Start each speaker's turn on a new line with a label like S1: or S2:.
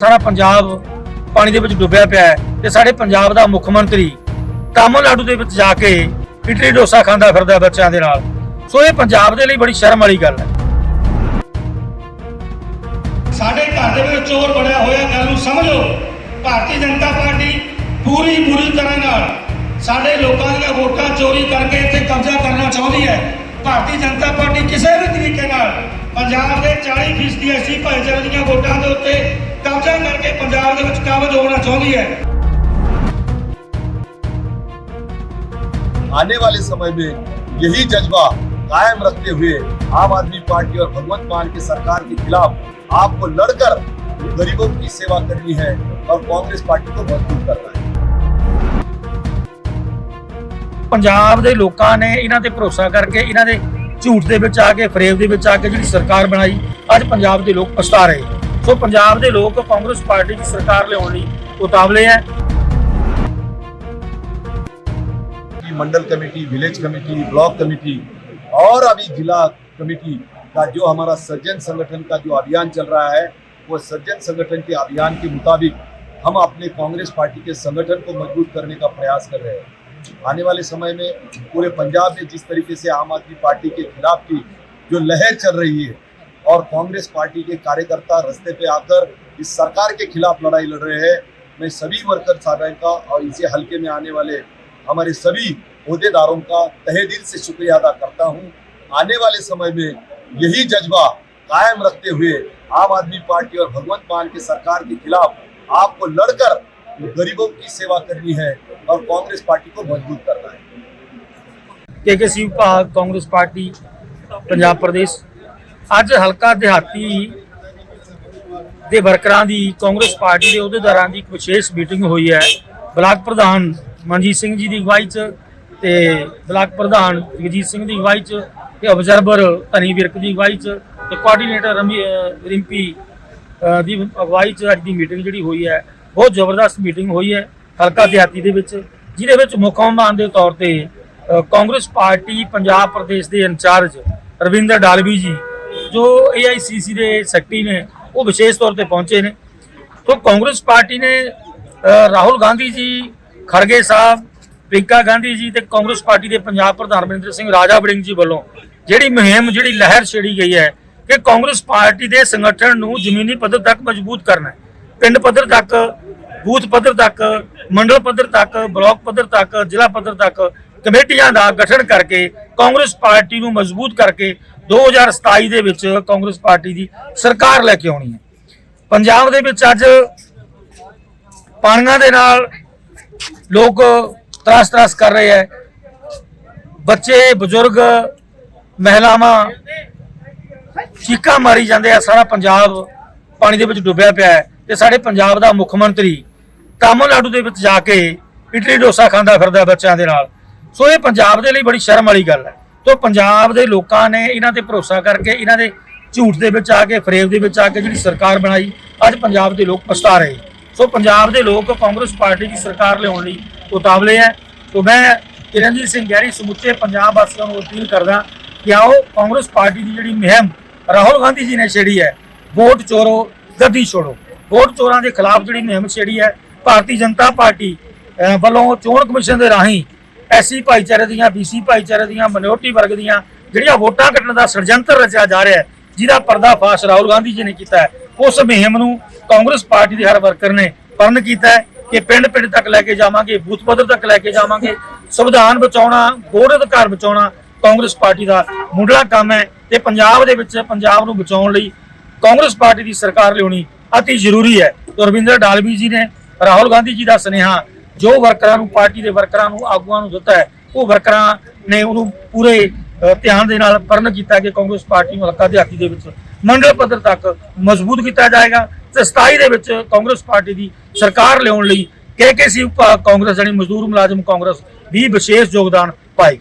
S1: ਸਾਰਾ ਪੰਜਾਬ ਪਾਣੀ ਦੇ ਵਿੱਚ ਡੁੱਬਿਆ ਪਿਆ ਹੈ ਤੇ ਸਾਡੇ ਪੰਜਾਬ ਦਾ ਮੁੱਖ ਮੰਤਰੀ ਤਾਮਿਲਨਾਡੂ ਦੇ ਵਿੱਚ ਜਾ ਕੇ ਇਡਲੀ ਡੋਸਾ ਖਾਂਦਾ ਫਿਰਦਾ ਬੱਚਿਆਂ ਦੇ ਨਾਲ। ਸੋ ਇਹ ਪੰਜਾਬ ਦੇ ਲਈ ਬੜੀ ਸ਼ਰਮ ਵਾਲੀ ਗੱਲ ਹੈ।
S2: ਸਾਡੇ ਘਰ ਦੇ ਵਿੱਚ ਚੋਰ ਬਣਿਆ ਹੋਇਆ ਗੱਲ ਨੂੰ ਸਮਝੋ। ਭਾਰਤੀ ਜਨਤਾ ਪਾਰਟੀ ਪੂਰੀ ਪੂਰੀ ਤਰ੍ਹਾਂ ਨਾਲ ਸਾਡੇ ਲੋਕਾਂ ਦੀਆਂ ਵੋਟਾਂ ਚੋਰੀ ਕਰਕੇ ਇੱਥੇ ਕਬਜ਼ਾ ਕਰਨਾ ਚਾਹੁੰਦੀ ਹੈ। ਭਾਰਤੀ ਜਨਤਾ ਪਾਰਟੀ ਕਿਸੇ ਵੀ ਤਰੀਕੇ ਨਾਲ ਪੰਜਾਬ ਦੇ 40% ਐਸੀ ਭਾਈਚਾਰੇ ਦੀਆਂ ਵੋਟਾਂ ਦੇ ਉੱਤੇ ਕਬਜ਼ਾ ਕਰਕੇ ਪੰਜਾਬ ਦੇ ਵਿੱਚ ਕਾਬਜ ਹੋਣਾ ਚਾਹੁੰਦੀ ਹੈ
S3: आने वाले समय में यही जज्बा कायम रखते हुए आम आदमी पार्टी और भगवंत मान की सरकार के खिलाफ आपको लड़कर गरीबों की सेवा करनी है और कांग्रेस पार्टी को मजबूत करना है
S1: ਪੰਜਾਬ ਦੇ ਲੋਕਾਂ ਨੇ ਇਹਨਾਂ ਤੇ ਭਰੋਸਾ ਕਰਕੇ ਇਹਨਾਂ ਦੇ ਝੂਠ ਦੇ ਵਿੱਚ ਆ ਕੇ ਫਰੇਬ ਦੇ ਵਿੱਚ ਆ ਕੇ ਜਿਹੜੀ ਸਰਕਾਰ ਬਣਾਈ ਅੱਜ ਪੰਜਾਬ ਦੇ ਲੋਕ ਪਛਤਾ ਰਹੇ ਸੋ ਪੰਜਾਬ ਦੇ ਲੋਕ ਕਾਂਗਰਸ ਪਾਰਟੀ ਦੀ ਸਰਕਾਰ ਲਿਆਉਣ ਲਈ ਉਤਾਵਲੇ ਹੈ
S3: कि Mandal committee village committee block committee और अभी जिला कमेटी का जो हमारा सर्जन संगठन का जो अभियान चल रहा है वो सर्जन संगठन के अभियान के मुताबिक हम अपने कांग्रेस पार्टी के संगठन को मजबूत करने का प्रयास कर रहे हैं आने वाले समय में पूरे पंजाब में जिस तरीके से आम आदमी पार्टी के खिलाफ की जो लहर चल रही है और कांग्रेस पार्टी के कार्यकर्ता रस्ते पे आकर इस सरकार के खिलाफ लड़ाई लड़ रहे हैं। मैं सभी वर्कर साहबान का और इसी हल्के में आने वाले हमारे सभी अहदेदारों का तहे दिल से शुक्रिया अदा करता हूँ। आने वाले समय में यही जज्बा कायम रखते हुए आम आदमी पार्टी और भगवंत मान के सरकार के खिलाफ आपको लड़कर गरीबों की सेवा करनी है और कांग्रेस पार्टी को मज़बूत करना है।
S1: K K Shiv Congress party, Punjab प्रदेश। ਅੱਜ ਹਲਕਾ ਦਿਹਾਤੀ ਦੇ ਵਰਕਰਾਂ ਦੀ ਕਾਂਗਰਸ ਪਾਰਟੀ ਦੇ ਅਹੁਦੇਦਾਰਾਂ ਦੀ ਇੱਕ ਵਿਸ਼ੇਸ਼ ਮੀਟਿੰਗ ਹੋਈ ਹੈ। ਬਲਾਕ ਪ੍ਰਧਾਨ ਮਨਜੀਤ ਸਿੰਘ ਜੀ ਦੀ ਅਗਵਾਈ 'ਚ ਤੇ ਬਲਾਕ ਪ੍ਰਧਾਨ ਜਗਜੀਤ ਸਿੰਘ ਦੀ ਅਗਵਾਈ 'ਚ ਤੇ ਆਬਜ਼ਰਵਰ ਧਨੀ ਵਿਰਕ ਦੀ ਅਗਵਾਈ 'ਚ ਤੇ ਕੋਆਰਡੀਨੇਟਰ ਰਮੀ- ਰਿੰਪੀ ਦੀ ਅਗਵਾਈ 'ਚ ਅੱਜ ਦੀ ਮੀਟਿੰਗ ਜਿਹੜੀ ਹੋਈ ਹੈ, ਬਹੁਤ ਜ਼ਬਰਦਸਤ ਮੀਟਿੰਗ ਹੋਈ ਹੈ ਹਲਕਾ ਦਿਹਾਤੀ ਦੇ ਵਿੱਚ, ਜਿਹਦੇ ਵਿੱਚ ਮੁੱਖ ਮਹਿਮਾਨ ਦੇ ਤੌਰ ਤੇ ਕਾਂਗਰਸ ਪਾਰਟੀ ਪੰਜਾਬ ਪ੍ਰਦੇਸ਼ ਦੇ ਇੰਚਾਰਜ ਰਵਿੰਦਰ ਡਾਲਵੀ ਜੀ ਜੋ ਏਆਈਸੀਸੀ ਦੇ ਸੈਕਟਰੀ ਨੇ, ਉਹ ਵਿਸ਼ੇਸ਼ ਤੌਰ ਤੇ ਪਹੁੰਚੇ ਨੇ। ਤੋਂ ਕਾਂਗਰਸ ਪਾਰਟੀ ਨੇ ਰਾਹੁਲ ਗਾਂਧੀ ਜੀ, ਖੜਗੇ ਸਾਹਿਬ ਪ੍ਰਿੰਕਾ ਗਾਂਧੀ ਜੀ ਤੇ ਕਾਂਗਰਸ ਪਾਰਟੀ ਦੇ ਪੰਜਾਬ ਪ੍ਰਧਾਨ ਮਨਿੰਦਰ ਸਿੰਘ ਰਾਜਾ ਵੜਿੰਗ ਜੀ ਵੱਲੋਂ ਜਿਹੜੀ ਮੁਹਿੰਮ, ਜਿਹੜੀ ਲਹਿਰ ਛੇੜੀ ਗਈ ਹੈ ਕਿ ਕਾਂਗਰਸ ਪਾਰਟੀ ਦੇ ਸੰਗਠਨ ਨੂੰ ਜ਼ਮੀਨੀ ਪੱਧਰ ਤੱਕ ਮਜ਼ਬੂਤ ਕਰਨਾ ਹੈ। ਪਿੰਡ ਪੱਧਰ ਤੱਕ, ਬੂਥ ਪੱਧਰ ਤੱਕ, ਮੰਡਲ ਪੱਧਰ ਤੱਕ, ਬਲਾਕ ਪੱਧਰ ਤੱਕ, ਜ਼ਿਲ੍ਹਾ ਪੱਧਰ ਤੱਕ ਕਮੇਟੀਆਂ ਦਾ ਗਠਨ ਕਰਕੇ ਕਾਂਗਰਸ ਪਾਰਟੀ ਨੂੰ ਮਜ਼ਬੂਤ ਕਰਕੇ 2027 ਦੇ ਵਿੱਚ ਕਾਂਗਰਸ ਪਾਰਟੀ ਦੀ ਸਰਕਾਰ ਲੈ ਕੇ ਆਉਣੀ ਹੈ। ਪੰਜਾਬ ਦੇ ਵਿੱਚ ਅੱਜ ਪਾਣੀਆਂ ਦੇ ਨਾਲ ਲੋਕ ਤਰਾਸ ਤਰਾਸ ਕਰ ਰਹੇ ਹੈ। ਬੱਚੇ, ਬਜ਼ੁਰਗ, ਮਹਿਲਾਵਾਂ ਚੀਕਾਂ ਮਾਰੀ ਜਾਂਦੇ ਆ। ਸਾਰਾ ਪੰਜਾਬ ਪਾਣੀ ਦੇ ਵਿੱਚ ਡੁੱਬਿਆ ਪਿਆ ਹੈ ਤੇ ਸਾਡੇ ਪੰਜਾਬ ਦਾ ਮੁੱਖ ਮੰਤਰੀ ਤਾਮਿਲਨਾਡੂ ਦੇ ਵਿੱਚ ਜਾ ਕੇ ਇਡਲੀ ਡੋਸਾ ਖਾਂਦਾ ਫਿਰਦਾ ਬੱਚਿਆਂ ਦੇ ਨਾਲ। ਸੋ ਇਹ ਪੰਜਾਬ ਦੇ ਲਈ ਬੜੀ ਸ਼ਰਮ ਵਾਲੀ ਗੱਲ ਹੈ। ਤੋਂ ਪੰਜਾਬ ਦੇ ਲੋਕਾਂ ਨੇ ਇਹਨਾਂ ਤੇ ਭਰੋਸਾ ਕਰਕੇ ਇਹਨਾਂ ਦੇ ਝੂਠ ਦੇ ਵਿੱਚ ਆ ਕੇ, ਫਰੇਬ ਦੇ ਵਿੱਚ ਆ ਕੇ ਜਿਹੜੀ ਸਰਕਾਰ ਬਣਾਈ, ਅੱਜ ਪੰਜਾਬ ਦੇ ਲੋਕ ਪਛਤਾ ਰਹੇ। ਸੋ ਪੰਜਾਬ ਦੇ ਲੋਕ ਕਾਂਗਰਸ ਪਾਰਟੀ ਦੀ ਸਰਕਾਰ ਲਿਆਉਣ ਲਈ ਉਤਾਵਲੇ ਹੈ। ਸੋ ਮੈਂ ਕਿਰਨਜੀਤ ਸਿੰਘ ਗਹਿਰੀ ਸਮੁੱਚੇ ਪੰਜਾਬ ਵਾਸੀਆਂ ਨੂੰ ਅਪੀਲ ਕਰਦਾ ਕਿ ਆਓ ਕਾਂਗਰਸ ਪਾਰਟੀ ਦੀ ਜਿਹੜੀ ਮੁਹਿੰਮ ਰਾਹੁਲ ਗਾਂਧੀ ਜੀ ਨੇ ਛੇੜੀ ਹੈ, ਵੋਟ ਚੋਰੋ, ਗੱਦੀ ਛੋੜੋ। ਵੋਟ ਚੋਰਾਂ ਦੇ ਖਿਲਾਫ ਜਿਹੜੀ ਮੁਹਿੰਮ ਛੇੜੀ ਹੈ, ਭਾਰਤੀ ਜਨਤਾ ਪਾਰਟੀ ਵੱਲੋਂ ਚੋਣ ਕਮਿਸ਼ਨ ਦੇ ਰਾਹੀਂ ਐਸੀ ਭਾਈਚਾਰੇ ਦੀਆਂ ਬੀਸੀ ਭਾਈਚਾਰੇ ਦੀਆਂ ਮਿਨੋਰਟੀ ਵਰਗ ਦੀਆਂ ਜਿਹੜੀਆਂ ਵੋਟਾਂ ਕੱਟਣ ਦਾ ષਡਯੰਤਰ ਰਚਿਆ ਜਾ ਰਿਹਾ ਹੈ, ਜਿਹਦਾ ਪਰਦਾਫਾਸ਼ ਰਾਹੁਲ ਗਾਂਧੀ ਜੀ ਨੇ ਕੀਤਾ ਹੈ, ਉਸ ਮੁਹਿੰਮ ਨੂੰ ਕਾਂਗਰਸ ਪਾਰਟੀ ਦੇ ਹਰ ਵਰਕਰ ਨੇ ਪਰਨ ਕੀਤਾ ਹੈ ਕਿ ਪਿੰਡ ਪਿੰਡ ਤੱਕ ਲੈ ਕੇ ਜਾਵਾਂਗੇ, ਬੂਥ ਪੱਧਰ ਤੱਕ ਲੈ ਕੇ ਜਾਵਾਂਗੇ, ਸੰਵਿਧਾਨ ਬਚਾਉਣਾ ਵੋਟ ਅਧਿਕਾਰ ਬਚਾਉਣਾ ਕਾਂਗਰਸ ਪਾਰਟੀ ਦਾ ਮੁੱਢਲਾ ਕੰਮ ਹੈ ਤੇ ਪੰਜਾਬ ਦੇ ਵਿੱਚ ਪੰਜਾਬ ਨੂੰ ਬਚਾਉਣ ਲਈ ਕਾਂਗਰਸ ਪਾਰਟੀ ਦੀ ਸਰਕਾਰ ਲਿਆਉਣੀ ਅਤੀ ਜ਼ਰੂਰੀ ਹੈ। ਤੇ ਰਵਿੰਦਰ ਡਾਲਵੀ ਜੀ ਨੇ, ਰਾਹੁਲ ਗਾਂਧੀ ਜੀ ਦਾ ਸੁਨੇਹਾ ਜੋ ਵਰਕਰਾਂ ਨੂੰ, ਪਾਰਟੀ ਦੇ ਵਰਕਰਾਂ ਨੂੰ ਆਗੂਆਂ ਨੂੰ ਦਿੱਤਾ ਹੈ, ਉਹ ਵਰਕਰਾਂ ਨੇ ਉਹਨੂੰ ਪੂਰੇ ਧਿਆਨ ਦੇ ਨਾਲ ਪਰਨ ਕੀਤਾ ਕਿ ਕਾਂਗਰਸ ਪਾਰਟੀ ਨੂੰ ਹਲਕਾ ਦਿਹਾਤੀ ਦੇ ਵਿੱਚ ਮੰਡਲ ਪੱਧਰ ਤੱਕ ਮਜ਼ਬੂਤ ਕੀਤਾ ਜਾਏਗਾ ਤੇ 27 ਦੇ ਵਿੱਚ ਕਾਂਗਰਸ ਪਾਰਟੀ ਦੀ ਸਰਕਾਰ ਲਿਆਉਣ ਲਈ ਕੇਕੇਸੀ ਕਾਂਗਰਸ ਜਾਨੀ ਮਜ਼ਦੂਰ ਮੁਲਾਜ਼ਮ ਕਾਂਗਰਸ ਵੀ ਵਿਸ਼ੇਸ਼ ਯੋਗਦਾਨ ਪਾਏਗੀ।